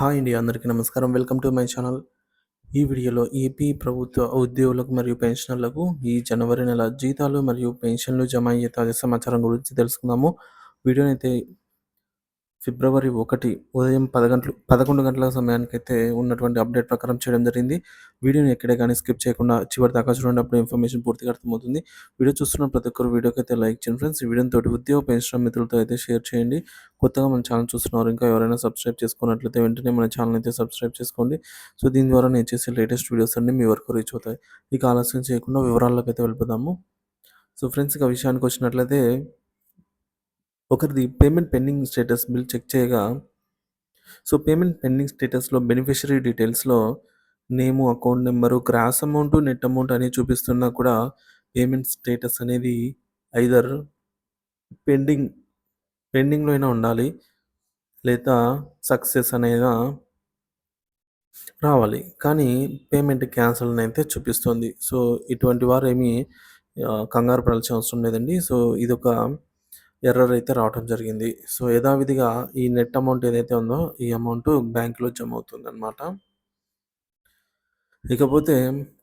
Hi అండి అందరికీ నమస్కారం. Welcome to my channel. ఈ వీడియోలో ఏపీ ప్రభుత్వ ఉద్యోగులకు మరియు పెన్షనర్లకు ఈ జనవరి నెల జీతాలు మరియు పెన్షన్లు జమ అయ్యే తాజా సమాచారం గురించి తెలుసుకుందాము. వీడియోని అయితే ఫిబ్రవరి ఒకటి ఉదయం పది గంటలు పదకొండు గంటల సమయానికైతే ఉన్నటువంటి అప్డేట్ ప్రకారం చేయడం జరిగింది. వీడియోని ఎక్కడే కానీ స్కిప్ చేయకుండా చివరి దాకా చూడండి అప్పుడు ఇన్ఫర్మేషన్ పూర్తిగా అర్థమవుతుంది. వీడియో చూస్తున్న ప్రతి ఒక్కరు వీడియోకి అయితే లైక్ చేయండి ఫ్రెండ్స్. వీడియోతో వీడియోని తోటి ఉద్యోగ పెంచడం మిత్రులతో అయితే షేర్ చేయండి. కొత్తగా మన ఛానల్ చూస్తున్నారు ఇంకా ఎవరైనా సబ్స్క్రైబ్ చేసుకున్నట్లయితే వెంటనే మన ఛానల్ అయితే సబ్స్క్రైబ్ చేసుకోండి. సో దీని ద్వారా నేను చేసే లేటెస్ట్ వీడియోస్ అన్ని మీ వరకు రీచ్ అవుతాయి. ఇక ఆలస్యం చేయకుండా వివరాల్లోకి అయితే వెళ్ళిపోదాము. సో ఫ్రెండ్స్ ఇక విషయానికి వచ్చినట్లయితే ఒకరిది payment pending status bill check చేయగా సో పేమెంట్ పెండింగ్ స్టేటస్లో beneficiary డీటెయిల్స్లో name account number gross amount net amount అని చూపిస్తున్నా కూడా పేమెంట్ స్టేటస్ అనేది ఐదర్ పెండింగ్ పెండింగ్లో అయినా ఉండాలి. లేదా సక్సెస్ అనేది రావాలి. కానీ పేమెంట్ క్యాన్సిల్ అయితే చూపిస్తుంది. సో ఇటువంటి వారు ఏమీ కంగారు పడాల్సిన అవసరం లేదండి. సో ఇదొక ఎర్రర్ అయితే రావటం జరిగింది. సో యథావిధిగా ఈ నెట్ అమౌంట్ ఏదైతే ఉందో ఈ అమౌంట్ బ్యాంకులో జమ అవుతుంది అనమాట ఇకపోతే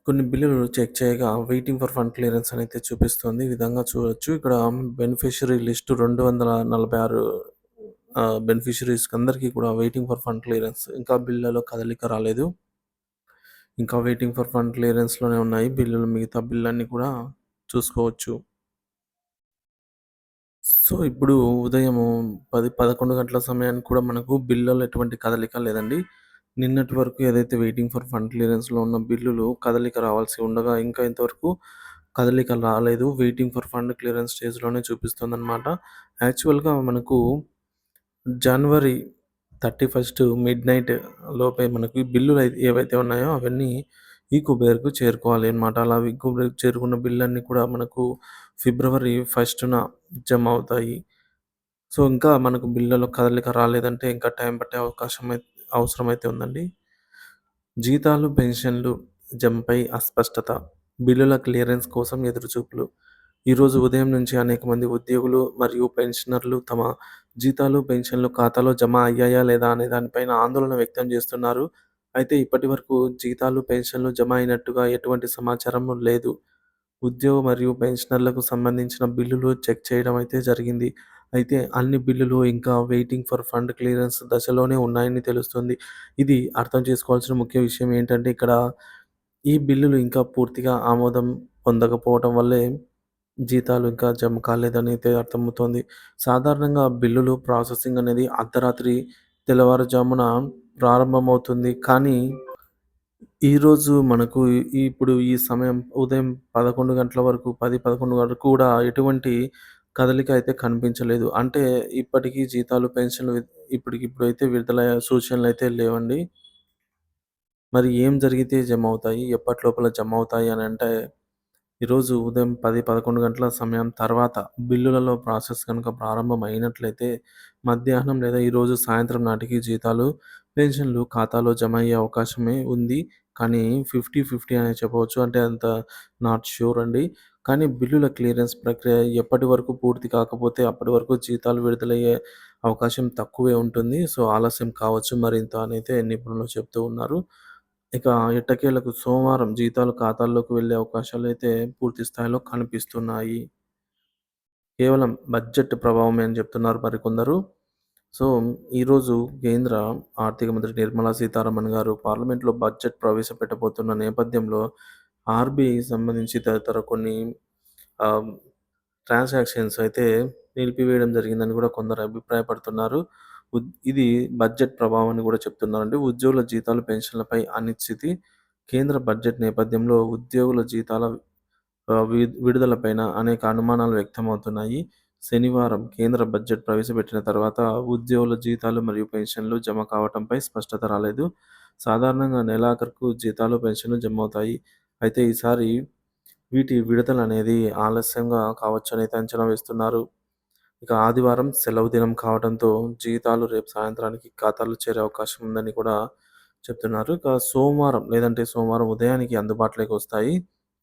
కొన్ని బిల్లులు చెక్ చేయగా వెయిటింగ్ ఫర్ ఫండ్ క్లియరెన్స్ అని అయితే చూపిస్తుంది. ఈ విధంగా చూడొచ్చు. ఇక్కడ బెనిఫిషరీ లిస్టు రెండు వందల నలభై ఆరు బెనిఫిషరీస్ అందరికీ కూడా వెయిటింగ్ ఫర్ ఫండ్ క్లియరెన్స్ ఇంకా బిల్లులో కదలిక రాలేదు. ఇంకా వెయిటింగ్ ఫర్ ఫండ్ క్లియరెన్స్లోనే ఉన్నాయి. బిల్లులు మిగతా బిల్లు అన్నీ కూడా చూసుకోవచ్చు. సో ఇప్పుడు ఉదయము పది పదకొండు గంటల సమయానికి కూడా మనకు బిల్లులో ఎటువంటి కదలిక లేదండి నిన్నటి వరకు ఏదైతే వెయిటింగ్ ఫర్ ఫండ్ క్లియరెన్స్లో ఉన్న బిల్లులు కదలిక రావాల్సి ఉండగా ఇంకా ఇంతవరకు కదలిక రాలేదు వెయిటింగ్ ఫర్ ఫండ్ క్లియరెన్స్ స్టేజ్లోనే చూపిస్తుందనమాట. యాక్చువల్గా మనకు January thirty first midnight లోపే మనకి బిల్లులు అయితే ఏవైతే ఉన్నాయో అవన్నీ ఈ కుబేర్కు చేరుకోవాలి అనమాట అలా కుబేర్కు చేరుకున్న బిల్లన్నీ కూడా మనకు ఫిబ్రవరి ఫస్ట్న జమ అవుతాయి. సో ఇంకా మనకు బిల్లలో కదలిక రాలేదంటే ఇంకా టైం పట్టే అవకాశం అయితే అవసరమైతే ఉందండి. జీతాలు పెన్షన్లు జంపై అస్పష్టత. బిల్లుల క్లియరెన్స్ కోసం ఎదురుచూపులు. ఈరోజు ఉదయం నుంచి అనేక మంది ఉద్యోగులు మరియు పెన్షనర్లు తమ జీతాలు పెన్షన్లు ఖాతాలో జమ అయ్యాయా లేదా అనే దానిపైన ఆందోళన వ్యక్తం చేస్తున్నారు. అయితే ఇప్పటి వరకు జీతాలు పెన్షన్లు జమ అయినట్టుగా ఎటువంటి సమాచారం లేదు. ఉద్యోగ మరియు పెన్షనర్లకు సంబంధించిన బిల్లులు చెక్ చేయడం అయితే జరిగింది. అయితే అన్ని బిల్లులు ఇంకా వెయిటింగ్ ఫర్ ఫండ్ క్లియరెన్స్ దశలోనే ఉన్నాయని తెలుస్తుంది. ఇది అర్థం చేసుకోవాల్సిన ముఖ్య విషయం ఏంటంటే ఇక్కడ ఈ బిల్లులు ఇంకా పూర్తిగా ఆమోదం పొందకపోవడం వల్లే జీతాలు ఇంకా జమ కాలేదని అయితే అర్థమవుతోంది. సాధారణంగా బిల్లులు ప్రాసెసింగ్ అనేది అర్ధరాత్రి తెల్లవారుజామున ప్రారంభమవుతుంది. కానీ ఈరోజు మనకు ఇప్పుడు ఈ సమయం ఉదయం పదకొండు గంటల వరకు పది పదకొండు వరకు కూడా ఎటువంటి కదలిక అయితే కనిపించలేదు. అంటే ఇప్పటికీ జీతాలు పెన్షన్లు ఇప్పటికిప్పుడు అయితే విడుదల సూచనలు అయితే లేవండి. మరి ఏం జరిగితే జమ అవుతాయి ఎప్పటి లోపల జమ అవుతాయి అని అంటే ఈరోజు ఉదయం పది పదకొండు గంటల సమయం తర్వాత బిల్లులలో ప్రాసెస్ కనుక ప్రారంభం అయినట్లయితే మధ్యాహ్నం లేదా ఈరోజు సాయంత్రం నాటికి జీతాలు పెన్షన్లు ఖాతాలో జమ అయ్యే అవకాశమే ఉంది. కానీ ఫిఫ్టీ ఫిఫ్టీ అనే చెప్పవచ్చు. అంటే అంత నాట్ ష్యూర్ అండి. కానీ బిల్లుల క్లియరెన్స్ ప్రక్రియ ఎప్పటి వరకు పూర్తి కాకపోతే అప్పటి వరకు జీతాలు విడుదలయ్యే అవకాశం తక్కువే ఉంటుంది. సో ఆలస్యం కావచ్చు. మరింత అనైతే నిపుణులు చెప్తూ ఉన్నారు. ఇక ఎట్టకేలకు సోమవారం జీతాలు ఖాతాల్లోకి వెళ్ళే అవకాశాలు అయితే పూర్తి స్థాయిలో కనిపిస్తున్నాయి. కేవలం బడ్జెట్ ప్రభావమే అని చెప్తున్నారు మరికొందరు. సో ఈరోజు కేంద్ర ఆర్థిక మంత్రి నిర్మలా సీతారామన్ గారు పార్లమెంట్లో బడ్జెట్ ప్రవేశపెట్టబోతున్న నేపథ్యంలో ఆర్బీఐ సంబంధించి తదితర కొన్ని ట్రాన్సాక్షన్స్ అయితే నిలిపివేయడం జరిగిందని కూడా కొందరు అభిప్రాయపడుతున్నారు. ఇది బడ్జెట్ ప్రభావం అని కూడా చెప్తున్నారండి. ఉద్యోగుల జీతాలు పెన్షన్లపై అనిశ్చితి. కేంద్ర బడ్జెట్ నేపథ్యంలో ఉద్యోగుల జీతాల విడుదలపైన అనేక అనుమానాలు వ్యక్తమవుతున్నాయి. శనివారం కేంద్ర బడ్జెట్ ప్రవేశపెట్టిన తర్వాత ఉద్యోగుల జీతాలు మరియు పెన్షన్లు జమ కావటంపై స్పష్టత రాలేదు. సాధారణంగా నెలాఖరుకు జీతాలు పెన్షన్లు జమ అవుతాయి అయితే ఈసారి వీటి విడుదల అనేది ఆలస్యంగా కావచ్చు అనేది అంచనా వేస్తున్నారు. ఇక ఆదివారం సెలవు దినం కావడంతో జీతాలు రేపు సాయంత్రానికి ఖాతాలో చేరే అవకాశం ఉందని కూడా చెప్తున్నారు. ఇక సోమవారం లేదంటే సోమవారం ఉదయానికి అందుబాటులోకి వస్తాయి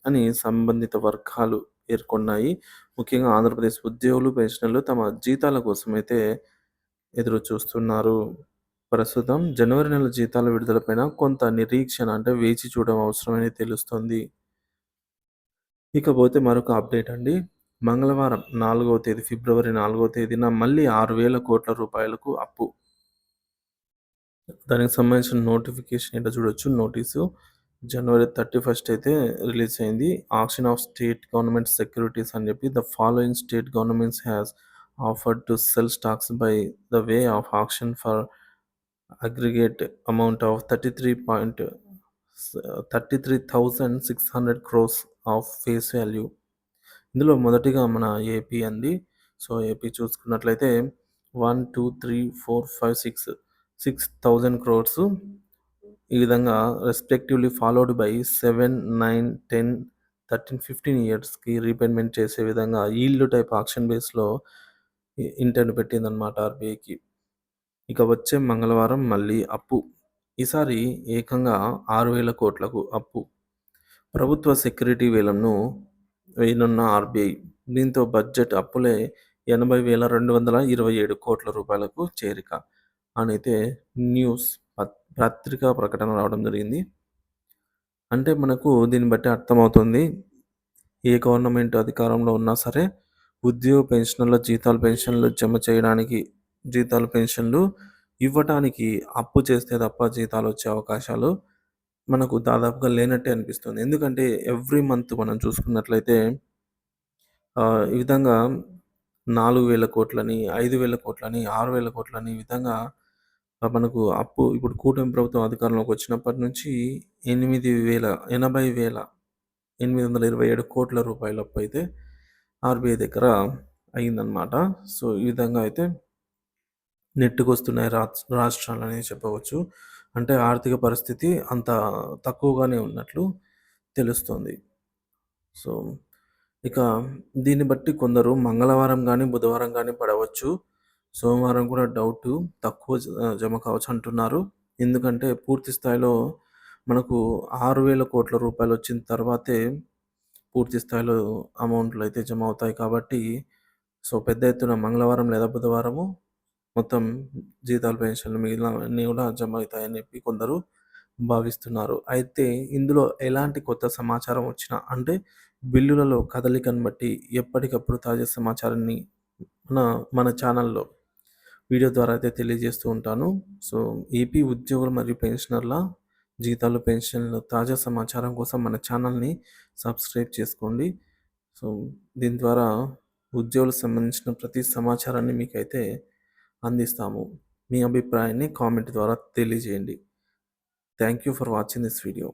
అని సంబంధిత వర్గాలు పేర్కొన్నాయి. ముఖ్యంగా ఆంధ్రప్రదేశ్ ఉద్యోగులు పెన్షనర్లు తమ జీతాల కోసం అయితే ఎదురు చూస్తున్నారు ప్రస్తుతం జనవరి నెల జీతాల విడుదలపైన కొంత నిరీక్షణ అంటే వేచి చూడడం అవసరమని తెలుస్తుంది. ఇకపోతే మరొక అప్డేట్ అండి. మంగళవారం నాలుగవ తేదీ ఫిబ్రవరి నాలుగవ తేదీన మళ్ళీ ఆరు వేల కోట్ల రూపాయలకు అప్పు. దానికి సంబంధించిన నోటిఫికేషన్ ఏంటో చూడొచ్చు నోటీసు. జనవరి థర్టీ ఫస్ట్ అయితే రిలీజ్ అయింది. Auction of state government securities అని చెప్పి the following state governments has offered to sell stocks by the way of auction for aggregate amount of thirty three point thirty three thousand six hundred crores of face value. ఇందులో మొదటిగా మన ఏపీ అండి. So AP చూసుకున్నట్లయితే one two three four five six six thousand crores. ఈ విధంగా respectively followed by seven nine ten thirteen fifteen ఇయర్స్కి repayment చేసే విధంగా ఈల్డ్ టైప్ ఆక్షన్ బేస్లో ఇంటర్ను పెట్టిందనమాట ఆర్బీఐకి. ఇక వచ్చే మంగళవారం మళ్ళీ అప్పు. ఈసారి ఏకంగా ఆరు వేల కోట్లకు అప్పు. ప్రభుత్వ సెక్యూరిటీ వేలంను వేయనున్న ఆర్బీఐ దీంతో బడ్జెట్ అప్పులే ఎనభై వేల రెండు వందల ఇరవై ఏడు కోట్ల రూపాయలకు చేరిక అనైతే న్యూస్ పత్ పత్రికా ప్రకటన రావడం జరిగింది. అంటే మనకు దీన్ని బట్టి అర్థమవుతుంది. ఏ గవర్నమెంట్ అధికారంలో ఉన్నా సరే ఉద్యోగ పెన్షన్ల జీతాలు, పెన్షన్లు జమ చేయడానికి జీతాలు, పెన్షన్లు ఇవ్వటానికి అప్పు చేస్తే తప్ప జీతాలు వచ్చే అవకాశాలు మనకు దాదాపుగా లేనట్టే అనిపిస్తుంది. ఎందుకంటే ఎవ్రీ మంత్ మనం చూసుకున్నట్లయితే ఈ విధంగా 4000 కోట్లని, ఐదు వేల కోట్లని, ఆరు వేల కోట్లని ఈ విధంగా మనకు అప్పు ఇప్పుడు కూటమి ప్రభుత్వం అధికారంలోకి వచ్చినప్పటి నుంచి 8000 80,827 కోట్ల రూపాయల అప్పు అయితే ఆర్బీఐ దగ్గర అయిందనమాట. సో, ఈ విధంగా అయితే నెట్టుకొస్తున్నాయి రాష్ట్రాలు అనేది చెప్పవచ్చు. అంటే ఆర్థిక పరిస్థితి అంత తక్కువగానే ఉన్నట్లు తెలుస్తుంది. సో, ఇక దీన్ని బట్టి కొందరు మంగళవారం కానీ బుధవారం కానీ పడవచ్చు. సోమవారం కూడా డౌటు తక్కువ జమ కావచ్చు అంటున్నారు. ఎందుకంటే పూర్తి స్థాయిలో మనకు ఆరు వేల కోట్ల రూపాయలు వచ్చిన తర్వాతే పూర్తి స్థాయిలో అమౌంట్లు అయితే జమ అవుతాయి కాబట్టి, సో, పెద్ద ఎత్తున మంగళవారం లేదా బుధవారము మొత్తం జీతాలు, పెన్షన్లు మిగిలినవన్నీ కూడా జమ అవుతాయని చెప్పి కొందరు భావిస్తున్నారు. అయితే ఇందులో ఎలాంటి కొత్త సమాచారం వచ్చినా అంటే బిల్లులలో కదలికను బట్టి ఎప్పటికప్పుడు తాజా సమాచారాన్ని మన మన ఛానల్‌లో వీడియో ద్వారా అయితే తెలియజేస్తూ ఉంటాను. సో, ఏపీ ఉద్యోగులు మరియు పెన్షనర్ల జీతాలు, పెన్షన్లు తాజా సమాచారం కోసం మన ఛానల్‌ని సబ్స్క్రైబ్ చేసుకోండి. సో, దీని ద్వారా ఉద్యోగులకు సంబంధించిన ప్రతి సమాచారాన్ని మీకైతే అందిస్తాము. మీ అభిప్రాయాన్ని కామెంట్ ద్వారా తెలియజేయండి. Thank you for watching this video.